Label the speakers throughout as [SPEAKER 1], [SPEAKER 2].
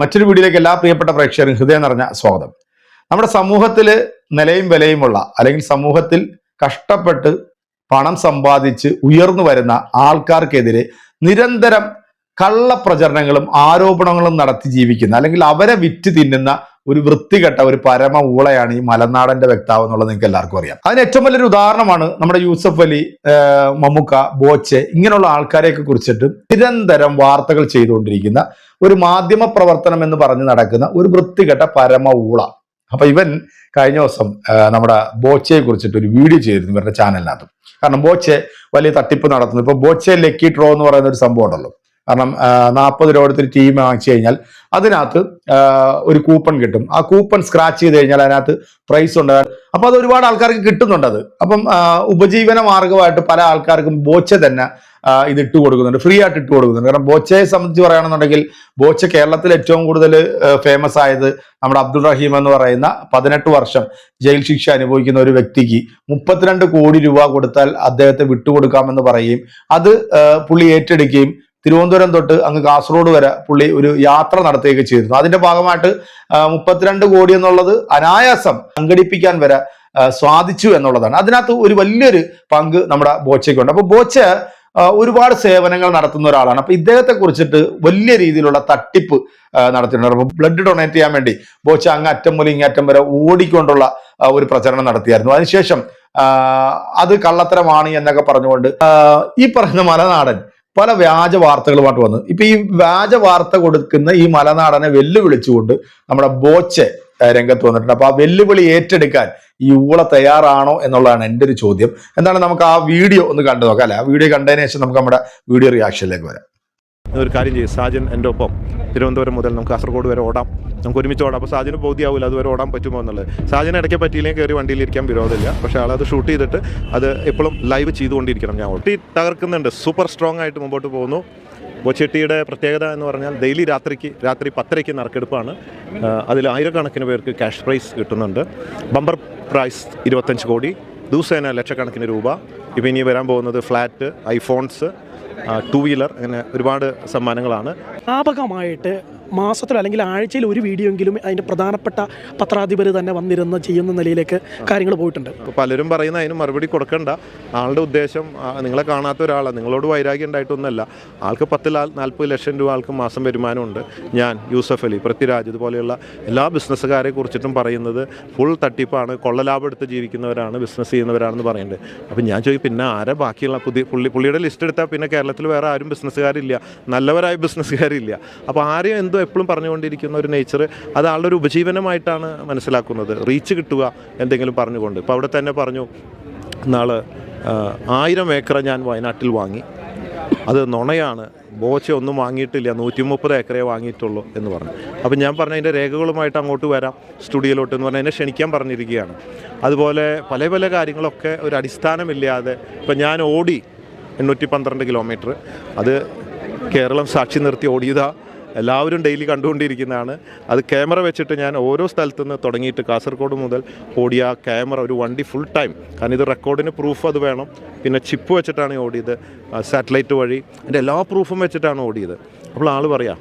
[SPEAKER 1] മറ്റൊരു വീഡിയോയിലേക്ക് എല്ലാ പ്രിയപ്പെട്ട പ്രേക്ഷകരും ഹൃദയം നിറഞ്ഞ സ്വാഗതം. നമ്മുടെ സമൂഹത്തിൽ നിലയും വിലയുമുള്ള അല്ലെങ്കിൽ സമൂഹത്തിൽ കഷ്ടപ്പെട്ട് പണം സമ്പാദിച്ച് ഉയർന്നു വരുന്ന ആൾക്കാർക്കെതിരെ നിരന്തരം കള്ളപ്രചരണങ്ങളും ആരോപണങ്ങളും നടത്തി ജീവിക്കുന്ന അല്ലെങ്കിൽ അവരെ വിറ്റ് തിന്നുന്ന ഒരു വൃത്തികെട്ട ഒരു പരമ ഊളയാണ് ഈ മലനാടന്റെ വ്യക്താവ് എന്നുള്ളത് നിങ്ങൾക്ക് എല്ലാവർക്കും അറിയാം. അതിന് ഏറ്റവും വലിയൊരു ഉദാഹരണമാണ് നമ്മുടെ യൂസഫ് അലി മമ്മുക്ക ബോച്ചെ ഇങ്ങനെയുള്ള ആൾക്കാരെയൊക്കെ കുറിച്ചിട്ട് നിരന്തരം വാർത്തകൾ ചെയ്തുകൊണ്ടിരിക്കുന്ന ഒരു മാധ്യമ പ്രവർത്തനം എന്ന് പറഞ്ഞ് നടക്കുന്ന ഒരു വൃത്തികെട്ട പരമ ഊള. അപ്പൊ ഇവൻ കഴിഞ്ഞ ദിവസം നമ്മുടെ ബോച്ചയെ കുറിച്ചിട്ട് ഒരു വീഡിയോ ചെയ്തിരുന്നു ഇവരുടെ ചാനലിനകത്ത്. കാരണം ബോച്ചെ വലിയ തട്ടിപ്പ് നടത്തുന്നു. ഇപ്പൊ ബോച്ചെ ലക്കി ഡ്രോ എന്ന് പറയുന്ന ഒരു സംഭവം ഉണ്ടല്ലോ. കാരണം നാൽപ്പത് രൂപ കൊടുത്തൊരു ടീം വാങ്ങിച്ചു കഴിഞ്ഞാൽ അതിനകത്ത് ഒരു കൂപ്പൺ കിട്ടും. ആ കൂപ്പൺ സ്ക്രാച്ച് ചെയ്ത് കഴിഞ്ഞാൽ അതിനകത്ത് പ്രൈസ് ഉണ്ട്. അപ്പൊ അത് ഒരുപാട് ആൾക്കാർക്ക് കിട്ടുന്നുണ്ട് അത്. അപ്പം ഉപജീവന മാർഗമായിട്ട് പല ആൾക്കാർക്കും ബോച്ച തന്നെ ഇത് ഇട്ട് കൊടുക്കുന്നുണ്ട്. ഫ്രീ ആയിട്ട് ഇട്ട് കൊടുക്കുന്നുണ്ട്. കാരണം ബോച്ചയെ സംബന്ധിച്ച് പറയുകയാണെന്നുണ്ടെങ്കിൽ ബോച്ച കേരളത്തിൽ ഏറ്റവും കൂടുതൽ ഫേമസ് ആയത് നമ്മുടെ അബ്ദുൾ റഹീം എന്ന് പറയുന്ന പതിനെട്ട് വർഷം ജയിൽ ശിക്ഷ അനുഭവിക്കുന്ന ഒരു വ്യക്തിക്ക് മുപ്പത്തിരണ്ട് കോടി രൂപ കൊടുത്താൽ അദ്ദേഹത്തെ വിട്ടുകൊടുക്കാമെന്ന് പറയുകയും അത് പുള്ളി ഏറ്റെടുക്കുകയും തിരുവനന്തപുരം തൊട്ട് അങ്ങ് കാസർഗോഡ് വരെ പുള്ളി ഒരു യാത്ര നടത്തുകയൊക്കെ ചെയ്തിരുന്നു. അതിന്റെ ഭാഗമായിട്ട് മുപ്പത്തിരണ്ട് കോടി എന്നുള്ളത് അനായാസം സംഘടിപ്പിക്കാൻ വരെ സ്വാധിച്ചു എന്നുള്ളതാണ്. അതിനകത്ത് ഒരു വലിയൊരു പങ്ക് നമ്മുടെ ബോച്ചയ്ക്കുണ്ട്. അപ്പൊ ബോച്ച ഒരുപാട് സേവനങ്ങൾ നടത്തുന്ന ഒരാളാണ്. അപ്പൊ ഇദ്ദേഹത്തെ കുറിച്ചിട്ട് വലിയ രീതിയിലുള്ള തട്ടിപ്പ് നടത്തിയിട്ടുണ്ട്. അപ്പൊ ബ്ലഡ് ഡൊണേറ്റ് ചെയ്യാൻ വേണ്ടി ബോച്ച അങ്ങ് അറ്റം മുതൽ ഇങ്ങറ്റം വരെ ഓടിക്കൊണ്ടുള്ള ഒരു പ്രചരണം നടത്തിയായിരുന്നു. അതിനുശേഷം അത് കള്ളത്തരമാണ് എന്നൊക്കെ പറഞ്ഞുകൊണ്ട് ഈ പറഞ്ഞ മലനാടൻ പല വ്യാജ വാർത്തകളുമായിട്ട് വന്നു. ഇപ്പൊ ഈ വ്യാജ വാർത്ത കൊടുക്കുന്ന ഈ മലനാടനെ വെല്ലുവിളിച്ചുകൊണ്ട് നമ്മുടെ ബോച്ചെ രംഗത്ത് വന്നിട്ടുണ്ട്. അപ്പൊ ആ വെല്ലുവിളി ഏറ്റെടുക്കാൻ ഈ ഊള തയ്യാറാണോ എന്നുള്ളതാണ് എന്റെ ഒരു ചോദ്യം. എന്താണ് നമുക്ക് ആ വീഡിയോ ഒന്ന് കണ്ടു നോക്കാം അല്ലെ? ആ വീഡിയോ കണ്ടതിന് ശേഷം നമുക്ക് നമ്മുടെ വീഡിയോ റിയാക്ഷനിലേക്ക് വരാം.
[SPEAKER 2] ഒരു കാര്യം ചെയ്യും സാജൻ എന്റെ ഒപ്പം. തിരുവനന്തപുരം മുതൽ നമുക്ക് കാസർഗോഡ് വരെ ഓടാം. നമുക്ക് ഒരുമിച്ച് ഓടാം അപ്പോൾ സാജന് ബോധ്യമാവില്ല അതുവരെ ഓടാൻ പറ്റുമോ എന്നുള്ളത്. സാജന് ഇടയ്ക്ക് പറ്റിയില്ലെങ്കിൽ കയറി വണ്ടിയിലിരിക്കാൻ വിരോധമില്ല. പക്ഷേ ആളത് ഷൂട്ട് ചെയ്തിട്ട് അത് എപ്പോഴും ലൈവ് ചെയ്തുകൊണ്ടിരിക്കണം ഞാൻ ഒട്ടി തകർക്കുന്നുണ്ട്. സൂപ്പർ സ്ട്രോങ് ആയിട്ട് മുമ്പോട്ട് പോകുന്നു. ബൊച്ചെട്ടിയുടെ പ്രത്യേകത എന്ന് പറഞ്ഞാൽ ഡെയിലി രാത്രിക്ക് രാത്രി പത്തരയ്ക്ക് നറുക്കെടുപ്പാണ്. അതിൽ ആയിരക്കണക്കിന് പേർക്ക് ക്യാഷ് പ്രൈസ് കിട്ടുന്നുണ്ട്. ബമ്പർ പ്രൈസ് ഇരുപത്തഞ്ച് കോടി. ദിവസേന ലക്ഷക്കണക്കിന് രൂപ. ഇപ്പം ഇനി വരാൻ പോകുന്നത് ഫ്ലാറ്റ് ഐഫോൺസ് ടു വീലർ അങ്ങനെ ഒരുപാട് സമ്മാനങ്ങളാണ്.
[SPEAKER 3] വ്യാപകമായിട്ട് മാസത്തിൽ അല്ലെങ്കിൽ ആഴ്ചയിൽ ഒരു വീഡിയോ എങ്കിലും അതിന്റെ പ്രധാനപ്പെട്ട പത്രാധിപർ തന്നെ വന്നിരുന്ന ചെയ്യുന്ന നിലയിലേക്ക് കാര്യങ്ങൾ പോയിട്ടുണ്ട്.
[SPEAKER 2] പലരും പറയുന്ന അതിന് മറുപടി കൊടുക്കണ്ട. ആളുടെ ഉദ്ദേശം നിങ്ങളെ കാണാത്ത ഒരാളാണ് നിങ്ങളോട് വൈരാഗ്യം ഉണ്ടായിട്ടൊന്നുമല്ല. ആൾക്ക് പത്ത് നാൽപ്പത് ലക്ഷം രൂപ ആൾക്ക് മാസം വരുമാനമുണ്ട്. ഞാൻ യൂസഫ് അലി പൃഥ്വിരാജ് ഇതുപോലെയുള്ള എല്ലാ ബിസിനസ്സുകാരെ കുറിച്ചിട്ടും പറയുന്നത് ഫുൾ തട്ടിപ്പാണ്. കൊള്ളലാഭം എടുത്ത് ജീവിക്കുന്നവരാണ് ബിസിനസ് ചെയ്യുന്നവരാണെന്ന് പറയുന്നുണ്ട് അപ്പം ഞാൻ ചോദിക്കും പിന്നെ ആരെ ബാക്കിയുള്ള പുതിയ പുള്ളി? പുള്ളിയുടെ ലിസ്റ്റ് എടുത്താൽ പിന്നെ കേരളത്തിൽ വേറെ ആരും ബിസിനസ്സുകാരില്ല നല്ലവരായ ബിസിനസ്സുകാരില്ല അപ്പോൾ ആരെയും എന്തോ എപ്പോഴും പറഞ്ഞുകൊണ്ടിരിക്കുന്ന ഒരു നേച്ചർ അത് ആളുടെ ഒരു ഉപജീവനമായിട്ടാണ് മനസ്സിലാക്കുന്നത്. റീച്ച് കിട്ടുക എന്തെങ്കിലും പറഞ്ഞുകൊണ്ട്. ഇപ്പോൾ അവിടെ തന്നെ പറഞ്ഞു നാളെ ആയിരം ഏക്കർ ഞാൻ വയനാട്ടിൽ വാങ്ങി. അത് നുണയാണ്. ബോച്ച ഒന്നും വാങ്ങിയിട്ടില്ല. നൂറ്റി മുപ്പത് ഏക്കറേ വാങ്ങിയിട്ടുള്ളൂ എന്ന് പറഞ്ഞു. അപ്പം ഞാൻ പറഞ്ഞു അതിന്റെ രേഖകളുമായിട്ട് അങ്ങോട്ട് വരാം. സ്റ്റുഡിയോയിലോട്ട് എന്ന് പറഞ്ഞാൽ എന്നെ ക്ഷണിക്കാൻ പറഞ്ഞിരിക്കുകയാണ്. അതുപോലെ പല പല കാര്യങ്ങളൊക്കെ ഒരു അടിസ്ഥാനമില്ലാതെ ഇപ്പം ഞാൻ ഓടി എണ്ണൂറ്റി പന്ത്രണ്ട് കിലോമീറ്റർ അത് കേരളം സാക്ഷി നിർത്തി ഓടിയതാ. എല്ലാവരും ഡെയിലി കണ്ടുകൊണ്ടിരിക്കുന്നതാണ്. അത് ക്യാമറ വെച്ചിട്ട് ഞാൻ ഓരോ സ്ഥലത്തു നിന്ന് തുടങ്ങിയിട്ട് കാസർഗോഡ് മുതൽ ഓടിയ ക്യാമറ ഒരു വണ്ടി ഫുൾ ടൈം കാരണം ഇത് റെക്കോർഡിന് പ്രൂഫ് അത് വേണം. പിന്നെ ചിപ്പ് വെച്ചിട്ടാണ് ഓടിയത്. സാറ്റലൈറ്റ് വഴി. എന്റെ എല്ലാ പ്രൂഫും വെച്ചിട്ടാണ് ഓടിയത്. അപ്പോൾ ആൾ പറയാം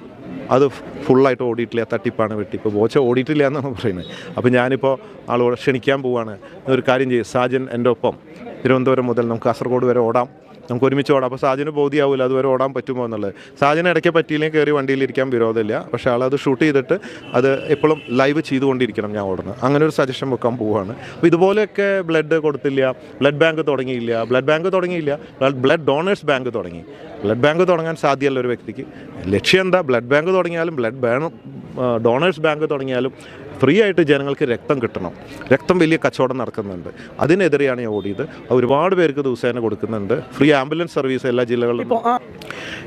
[SPEAKER 2] അത് ഫുള്ളായിട്ട് ഓടിയിട്ടില്ല തട്ടിപ്പാണ് വെട്ടി ഇപ്പോൾ ബോച്ച ഓടിയിട്ടില്ല എന്നാണ് പറയുന്നത്. അപ്പോൾ ഞാനിപ്പോൾ ആളോട് ക്ഷണിക്കാൻ പോവാണ്. ഒരു കാര്യം ചെയ്യും സാജൻ എന്റെ ഒപ്പം. തിരുവനന്തപുരം മുതൽ നമുക്ക് കാസർഗോഡ് വരെ ഓടാം. നമുക്ക് ഒരുമിച്ച് ഓടാം. അപ്പോൾ സാജന് ബോധ്യമാവില്ല അതുവരെ ഓടാൻ പറ്റുമോ എന്നുള്ളത്. സാജിന് ഇടയ്ക്ക് പറ്റിയില്ലെങ്കിൽ കയറി വണ്ടിയിലിരിക്കാൻ വിരോധമില്ല. പക്ഷേ ആളത് ഷൂട്ട് ചെയ്തിട്ട് അത് എപ്പോഴും ലൈവ് ചെയ്തുകൊണ്ടിരിക്കണം ഞാൻ ഓടുന്നത്. അങ്ങനെ ഒരു സജഷൻ വെക്കാൻ പോവുകയാണ് അപ്പോൾ ഇതുപോലെയൊക്കെ ബ്ലഡ് കൊടുത്തില്ല ബ്ലഡ് ബാങ്ക് തുടങ്ങിയില്ല ബ്ലഡ് ബാങ്ക് തുടങ്ങിയില്ല. ബ്ലഡ് ഡോണേഴ്സ് ബാങ്ക് തുടങ്ങി. ബ്ലഡ് ബാങ്ക് തുടങ്ങാൻ സാധ്യമല്ല ഒരു വ്യക്തിക്ക് ലക്ഷ്യം എന്താ? ബ്ലഡ് ബാങ്ക് തുടങ്ങിയാലും ബ്ലഡ് ഡോണേഴ്സ് ബാങ്ക് തുടങ്ങിയാലും ഫ്രീ ആയിട്ട് ജനങ്ങൾക്ക് രക്തം കിട്ടണം. രക്തം വലിയ കച്ചവടം നടക്കുന്നുണ്ട്. അതിനെതിരെയാണ് ഞാൻ ഓടിയത്. ഒരുപാട് പേർക്ക് ദിവസേന കൊടുക്കുന്നുണ്ട്. ഫ്രീ ആംബുലൻസ് സർവീസ് എല്ലാ ജില്ലകളിലും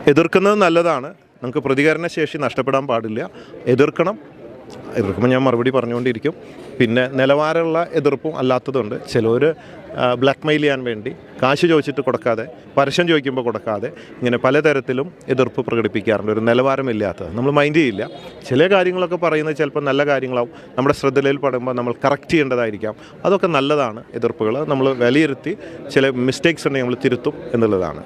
[SPEAKER 2] എതിർക്കുന്നത് നല്ലതാണ്. നമുക്ക് പ്രതികരണ ശേഷി നഷ്ടപ്പെടാൻ പാടില്ല. എതിർക്കണം. എതിർക്കുമ്പോൾ ഞാൻ മറുപടി പറഞ്ഞുകൊണ്ടിരിക്കും. പിന്നെ നിലവാരമുള്ള എതിർപ്പും അല്ലാത്തതുണ്ട്. ചിലർ ബ്ലാക്ക് മെയിൽ ചെയ്യാൻ വേണ്ടി കാശ് ചോദിച്ചിട്ട് കൊടുക്കാതെ പരസ്യം ചോദിക്കുമ്പോൾ കൊടുക്കാതെ ഇങ്ങനെ പലതരത്തിലും എതിർപ്പ് പ്രകടിപ്പിക്കാറുണ്ട്. ഒരു നിലവാരമില്ലാത്തത് നമ്മൾ മൈൻഡ് ചെയ്യില്ല. ചില കാര്യങ്ങളൊക്കെ പറയുന്നത് ചിലപ്പോൾ നല്ല കാര്യങ്ങളാവും. നമ്മുടെ ശ്രദ്ധയിൽ പെടുമ്പോൾ നമ്മൾ കറക്റ്റ് ചെയ്യേണ്ടതായിരിക്കാം. അതൊക്കെ നല്ലതാണ് എതിർപ്പുകൾ നമ്മൾ വിലയിരുത്തി ചില മിസ്റ്റേക്സ് ഉണ്ടെങ്കിൽ നമ്മൾ തിരുത്തും എന്നുള്ളതാണ്.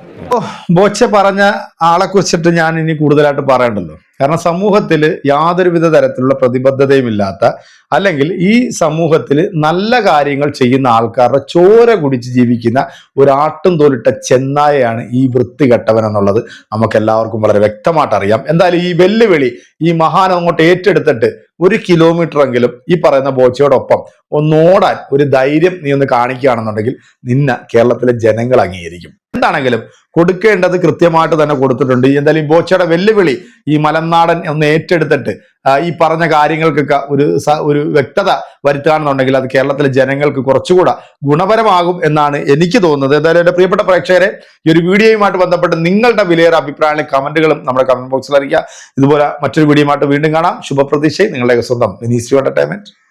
[SPEAKER 1] ബോച്ച പറഞ്ഞ ആളെ കുറിച്ചിട്ട് ഞാൻ ഇനി കൂടുതലായിട്ട് പറയണ്ടല്ലോ. കാരണം സമൂഹത്തിൽ യാതൊരുവിധ തരത്തിലുള്ള പ്രതിബദ്ധതയും ഇല്ലാത്ത അല്ലെങ്കിൽ ഈ സമൂഹത്തിൽ നല്ല കാര്യങ്ങൾ ചെയ്യുന്ന ആൾക്കാരുടെ ചോര കുടിച്ച് ജീവിക്കുന്ന ഒരാട്ടും തോലിട്ട ചെന്നായയാണ് ഈ വൃത്തികെട്ടവൻ എന്നുള്ളത് നമുക്ക് എല്ലാവർക്കും വളരെ വ്യക്തമായിട്ട് അറിയാം. എന്തായാലും ഈ വെല്ലുവിളി ഈ മഹാൻ അങ്ങോട്ട് ഏറ്റെടുത്തിട്ട് ഒരു കിലോമീറ്റർ എങ്കിലും ഈ പറയുന്ന ബോച്ചയോടൊപ്പം ഒന്നോടാൻ ഒരു ധൈര്യം നീ ഒന്ന് കാണിക്കുകയാണെന്നുണ്ടെങ്കിൽ നിന്നെ കേരളത്തിലെ ജനങ്ങൾ അംഗീകരിക്കും. എന്താണെങ്കിലും കൊടുക്കേണ്ടത് കൃത്യമായിട്ട് തന്നെ കൊടുത്തിട്ടുണ്ട്. എന്തായാലും ബോച്ചയുടെ വെല്ലുവിളി ഈ മലനാടൻ ഒന്ന് ഏറ്റെടുത്തിട്ട് ഈ പറഞ്ഞ കാര്യങ്ങൾക്കൊക്കെ ഒരു ഒരു വ്യക്തത വരുത്തുകയാണെന്നുണ്ടെങ്കിൽ അത് കേരളത്തിലെ ജനങ്ങൾക്ക് കുറച്ചുകൂടെ ഗുണപരമാകും എന്നാണ് എനിക്ക് തോന്നുന്നത്. എന്തായാലും എന്റെ പ്രിയപ്പെട്ട പ്രേക്ഷകരെ ഈ ഒരു വീഡിയോയുമായിട്ട് ബന്ധപ്പെട്ട് നിങ്ങളുടെ വിലയേറെ അഭിപ്രായങ്ങളും കമന്റുകളും നമ്മുടെ കമന്റ് ബോക്സിൽ അറിയിക്കുക. ഇതുപോലെ മറ്റൊരു വീഡിയോയുമായിട്ട് വീണ്ടും കാണാം. ശുഭപ്രതീക്ഷയും നിങ്ങളുടെ സ്വന്തം മിനിസ്ട്രി എന്റർടൈൻമെന്റ്